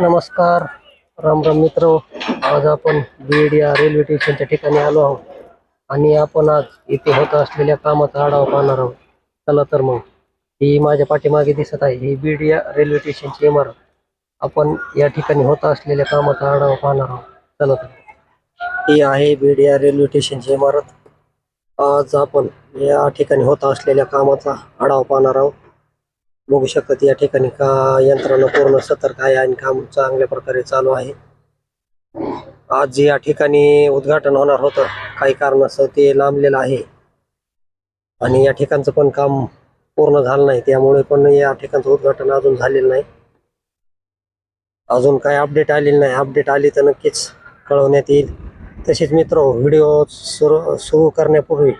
नमस्कार. राम राम मित्र. आज आपण बीड या रेल्वे स्टेशनच्या ठिकाणी आलो आहोत. आणि आपण आज इथे होत असलेल्या कामाचा आढावा पाहणार आहोत. चला तर मग. ही माझ्या पाठीमागे दिसत आहे. ही बीड या रेल्वे स्टेशनची इमारत. आपण या ठिकाणी होत असलेल्या कामाचा आढावा पाहणार आहोत. चला तर. ही आहे बीड या रेल्वे स्टेशनची इमारत. आज आपण या ठिकाणी होत असलेल्या कामाचा आढावा पाहणार आहोत. बघू शकत या ठिकाणी का यंत्रणा पूर्ण सतर्क आहे आणि काम चांगल्या प्रकारे चालू आहे. आज जे या ठिकाणी उद्घाटन होणार होतं. काही कारणास्तव ते लांबलेलं आहे. आणि या ठिकाणचं पण काम पूर्ण झालं नाही. त्यामुळे पण या ठिकाणचं उद्घाटन अजून झालेलं नाही. अजून काही अपडेट आलेली नाही. अपडेट आली तर नक्कीच कळवण्यात येईल. तसेच मित्र व्हिडिओ सुरू सुरू करण्यापूर्वी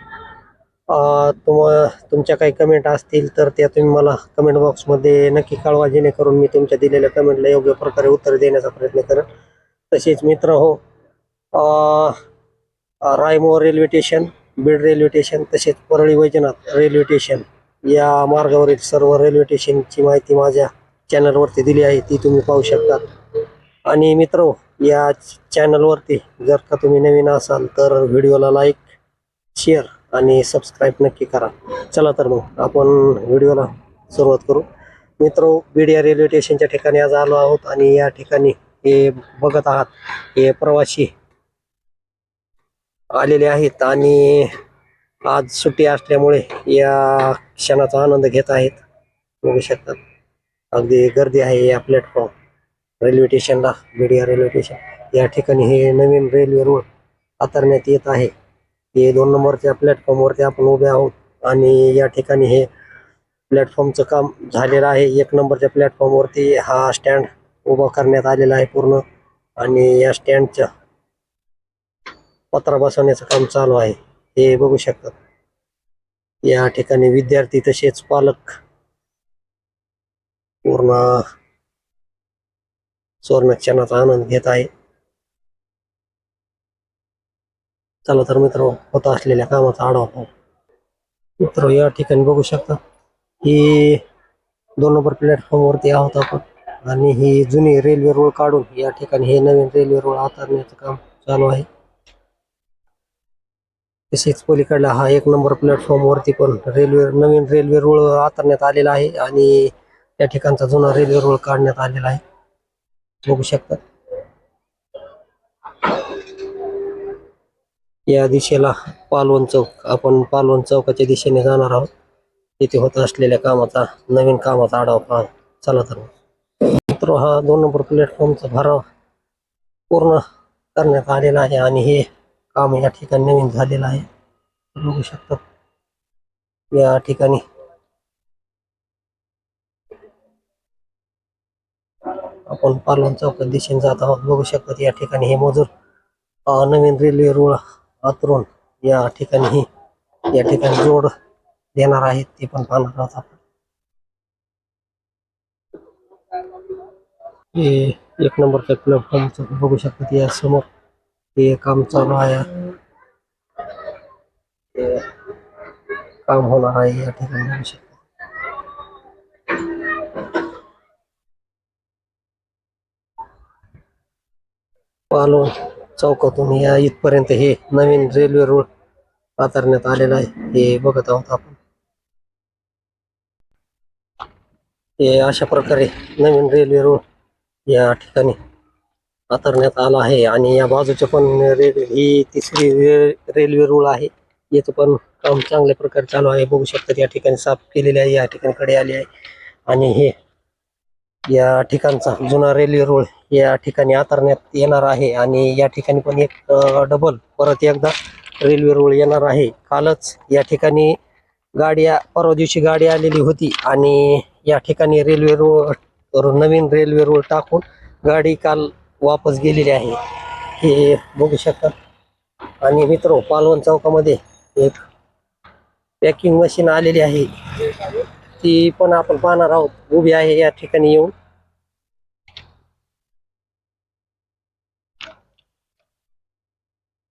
अ, तुम तुमच्या काही कमेंट असतील तर त्या तुम्ही मला कमेंट बॉक्समध्ये नक्की कळवा जेणेकरून मी तुमच्या दिलेल्या कमेंटला योग्य प्रकारे उत्तर देण्याचा प्रयत्न करेन. तसेच मित्र हो Raimor railway station Beed railway station तसेच परळी वैजनाथ रेल्वे स्टेशन या मार्गावरील सर्व रेल्वे स्टेशनची माहिती माझ्या चॅनलवरती दिली आहे ती तुम्ही पाहू शकता. आणि मित्र हो, या चॅनलवरती जर का तुम्ही नवीन असाल तर व्हिडिओला लाईक शेअर आणि सबस्क्राईब नक्की करा. चला तर मग आपण व्हिडिओला सुरुवात करू. मित्र बिडिया या रेल्वे स्टेशनच्या ठिकाणी आज आलो आहोत आणि या ठिकाणी हे बघत आहात हे प्रवासी आलेले आहेत आणि आज सुट्टी असल्यामुळे या क्षणाचा आनंद घेत आहेत. बघू शकतात. अगदी गर्दी आहे या प्लॅटफॉर्म रेल्वे स्टेशनला बीड या रेल्वे स्टेशन या ठिकाणी हे नवीन रेल्वे रोड आतरण्यात येत आहे. हे दोन नंबरच्या प्लॅटफॉर्मवरती आपण उभे आहोत. आणि या ठिकाणी हे प्लॅटफॉर्मचं काम झालेलं आहे. एक नंबरच्या प्लॅटफॉर्मवरती हा स्टँड उभा करण्यात आलेला आहे पूर्ण. आणि या स्टँडच्या पत्रा बसवण्याचं काम चालू आहे. हे बघू शकतात या ठिकाणी विद्यार्थी तसेच पालक पूर्ण स्वर्णक्षणाचा आनंद घेत आहे. चला तर मित्र होत असलेल्या कामाचा आढावा पाहू. मित्र या ठिकाणी बघू शकता ही दोन नंबर प्लॅटफॉर्म वरती आहोत आपण. आणि ही जुनी रेल्वे रोड काढून या ठिकाणी हे नवीन रेल्वे रोड हाताळण्याचं काम चालू आहे. तसेच पलीकडला हा एक नंबर प्लॅटफॉर्म वरती पण रेल्वे नवीन रेल्वे रोड आतरण्यात आलेला आहे. आणि त्या ठिकाणचा जुना रेल्वे रोड काढण्यात आलेला आहे. बघू शकता. या दिशेला पालवण चौक आपण पालवण चौकाच्या दिशेने जाणार आहोत. तिथे होत असलेल्या कामाचा नवीन कामाचा आढावा पहा. चला तर मित्र हा दोन नंबर प्लॅटफॉर्मचा भराव पूर्ण करण्यात आलेला आहे आणि हे काम या ठिकाणी नवीन झालेलं आहे. बघू शकतात या ठिकाणी आपण पालवण चौकात दिशेने जात आहोत. बघू शकतात या ठिकाणी हे मजूर नवीन रेल्वे रुळ आतरून या ठिकाणी या ठिकाणी जोड देणार आहेत ते पण पाहणार आहोत आपण. हे एक नंबरच्या प्लॅटफॉर्मचं बघू शकतात या समोर हे काम चालू आहे. काम होणार आहे या ठिकाणी बघू शकता. पालवण चौकातून या इथपर्यंत हे नवीन रेल्वे रोड हाताळण्यात आलेला आहे. हे बघत आहोत आपण. हे अशा प्रकारे नवीन रेल्वे रोड या ठिकाणी पातरण्यात आला आहे आणि या बाजूच्या पण रेल्वे ही तिसरी रे- रेल्वे रोड आहे. याचं पण काम चांगल्या प्रकारे चालू आहे. बघू शकतात या ठिकाणी साफ केलेले आहे या ठिकाणी कडे आली आहे. आणि हे या ठिकाणचा जुना रेल्वे रोड या ठिकाणी आतरण्यात येणार आहे आणि या ठिकाणी पण एक डबल परत एकदा रेल्वे रोड येणार आहे. कालच या ठिकाणी गाड्या परवा दिवशी गाडी आलेली होती आणि या ठिकाणी रेल्वे रोड नवीन रेल्वे रोड टाकून गाडी काल वापस गेलेली आहे. हे बघू शकतात आणि मित्र पालवण चौकामध्ये एक पॅकिंग मशीन आलेली आहे. ती पण आपण पाहणार आहोत. उभी आहे या ठिकाणी येऊन.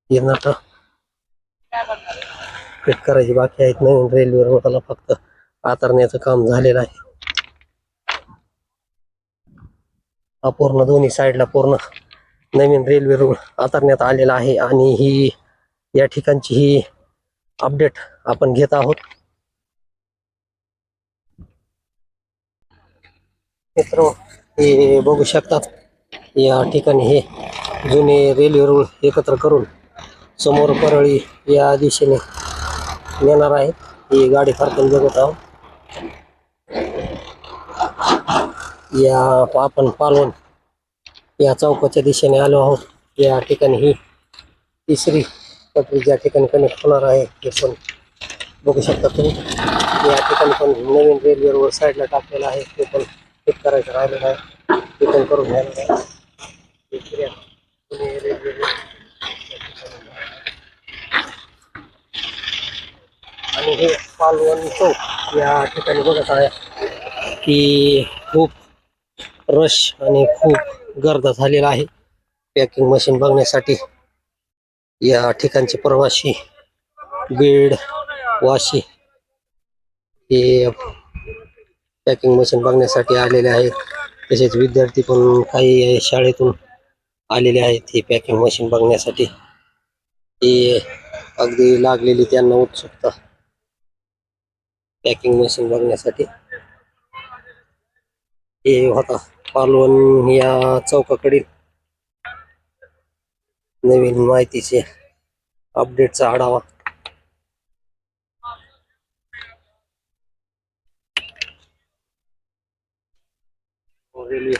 हे फिट करायची बाकी आहेत. नवीन रेल्वे रोडाला फक्त आतरण्याचं काम झालेलं आहे. हा पूर्ण दोन्ही साईडला पूर्ण नवीन रेल्वे रोड आतरण्यात आलेला आहे. आणि ही या ठिकाणची ही अपडेट आपण घेत आहोत. मित्र, हे बघू शकतात या ठिकाणी हे जुने रेल्वे रूळ एकत्र करून समोर परळी या दिशेने येणार आहे ही गाडी फारकून बघत आहोत. या आपण पालवण या चौकाच्या दिशेने आलो आहोत. या ठिकाणी ही तिसरी पटरी ज्या ठिकाणी कनेक्ट होणार आहे ते पण बघू शकता तुम्ही. या नवीन रेल्वे रोड साईडला टाकलेलं आहे, ते पण फिट करायचं राहिलेलं आहे. ते पण करून घ्यायला आणि हे पालवण चौक या ठिकाणी बघत आहे की खूप रश आणि खूप गर्दा झालेला आहे. पॅकिंग मशीन बघण्यासाठी या ठिकाणचे प्रवासी बीड वाशी हे पॅकिंग मशीन बघण्यासाठी आलेले आहेत. तसेच विद्यार्थी पण काही शाळेतून आलेले आहेत ही पॅकिंग मशीन बघण्यासाठी. ही अगदी लागलेली त्यांना उत्सुकता. पॅकिंग मशीन बघण्यासाठी. हे होता. पालवण या चौकाकडील नवीन माहितीचे अपडेटचा आढावा. रेल्वे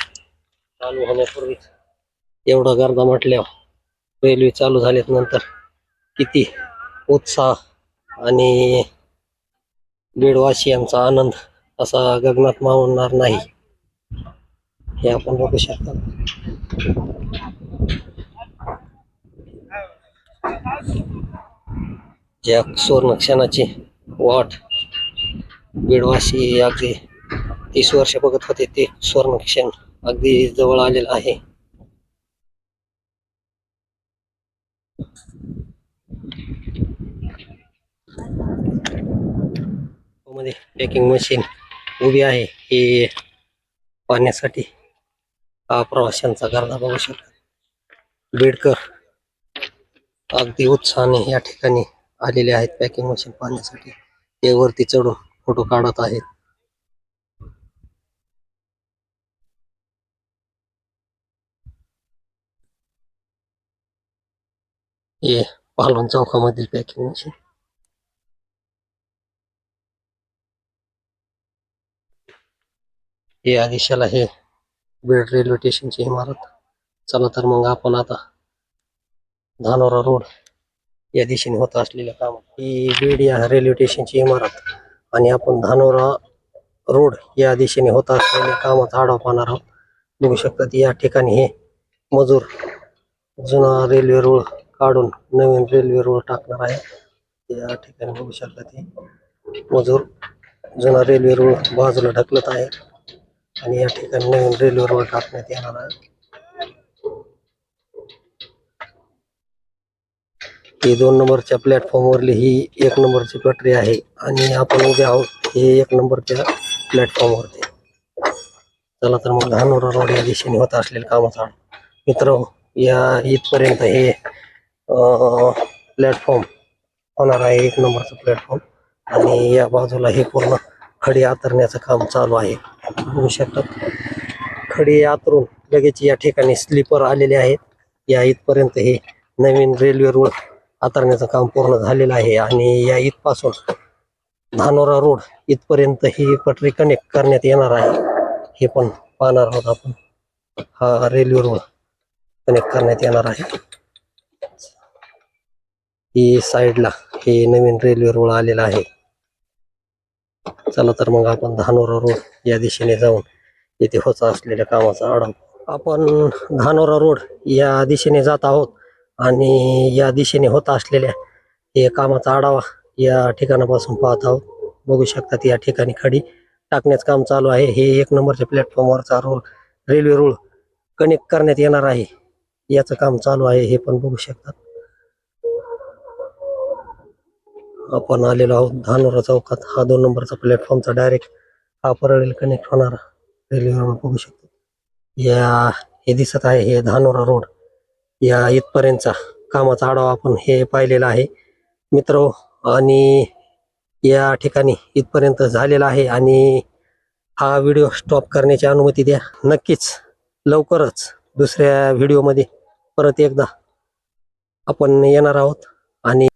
चालू होण्यापूर्वीच एवढा गर्दा म्हटल्यावर रेल्वे चालू झाल्यात नंतर किती उत्साह आणि बीडवासियांचा आनंद असा गगनात मावणार नाही. हे आपण बघू शकता. ज्या सुवर्ण क्षणाची वाट बीडवासी अगदी तीस वर्ष बघत होते ते स्वर्ण क्षण अगदी जवळ आलेलं आहे. मध्ये पॅकिंग मशीन उभी आहे. हे पाहण्यासाठी हा प्रवाशांचा गर्दा बघू शकतो. बेडकर अगदी उत्साहाने या ठिकाणी आलेले आहेत पॅकिंग मशीन पाहण्यासाठी. ते वरती चढून फोटो काढत आहेत. हे पालवण चौकामधील पॅकिंग मशीन या आदिशाला हे बीड रेल्वे स्टेशनची इमारत. चला तर मग आपण आता धानोरा रोड या दिशेने होत असलेल्या काम ही बीड या रेल्वे स्टेशनची इमारत आणि आपण धानोरा रोड या दिशेने होत असलेल्या कामात आढावा पाहणार आहोत. बघू शकतात या ठिकाणी हे मजूर जुना रेल्वे रोड काढून नवीन रेल्वे रोड टाकणार आहे. या ठिकाणी बघू शकता ती. मजूर जुना रेल्वे रोड बाजूला ढकलत आहे. आणि या ठिकाणी नवीन रेल्वे रोड टाकण्यात येणार आहे. ही दोन नंबरच्या प्लॅटफॉर्म वरली ही एक नंबरची पटरी आहे. आणि आपण उभे आहोत हे एक नंबरच्या प्लॅटफॉर्म वरती. चला तर मग धानोरा रोड या दिशेने होत असलेल्या कामाचा. मित्र या इथपर्यंत हे प्लॅटफॉर्म होणार आहे एक नंबरचा प्लॅटफॉर्म आणि या बाजूला हे पूर्ण खडी आतरण्याचं काम चालू आहे. बघू शकतात खडी आतरून लगेच या ठिकाणी स्लीपर आलेले आहेत. या इथपर्यंत हे नवीन रेल्वे रोड आतरण्याचं काम पूर्ण झालेलं आहे. आणि या इथपासून धानोरा रोड इथपर्यंत ही पटरी कनेक्ट करण्यात येणार आहे. हे पण पाहणार आहोत आपण. हा रेल्वे रोड कनेक्ट करण्यात येणार आहे. ही साईडला हे नवीन रेल्वे रोड आलेला आहे. चला तर मग आपण धानोरा रोड या दिशेने जाऊन येथे होत असलेल्या कामाचा आढावा आपण धानोरा रोड या दिशेने जात आहोत आणि या दिशेने होत असलेल्या हे कामाचा आढावा या ठिकाणापासून पाहत आहोत. बघू शकतात या ठिकाणी खडी टाकण्याचं काम चालू आहे. हे एक नंबरच्या प्लॅटफॉर्मवरचा रोड रेल्वे रोड कनेक्ट करण्यात येणार आहे. याचं काम चालू आहे. हे पण बघू शकतात आपण आलेलो आहोत. धानोरा चौकात. हा दोन नंबरचा प्लॅटफॉर्मचा डायरेक्ट हा परळीला कनेक्ट होणारा रेल्वे बघू शकतो. या हे दिसत आहे हे धानोरा रोड या इथपर्यंतचा कामाचा आढावा आपण हे पाहिलेला आहे. मित्र आणि या ठिकाणी इथपर्यंत झालेला आहे आणि हा व्हिडिओ स्टॉप करण्याची अनुमती द्या. नक्कीच लवकरच दुसऱ्या व्हिडिओमध्ये परत एकदा आपण येणार आहोत. आणि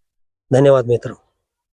धन्यवाद मित्र.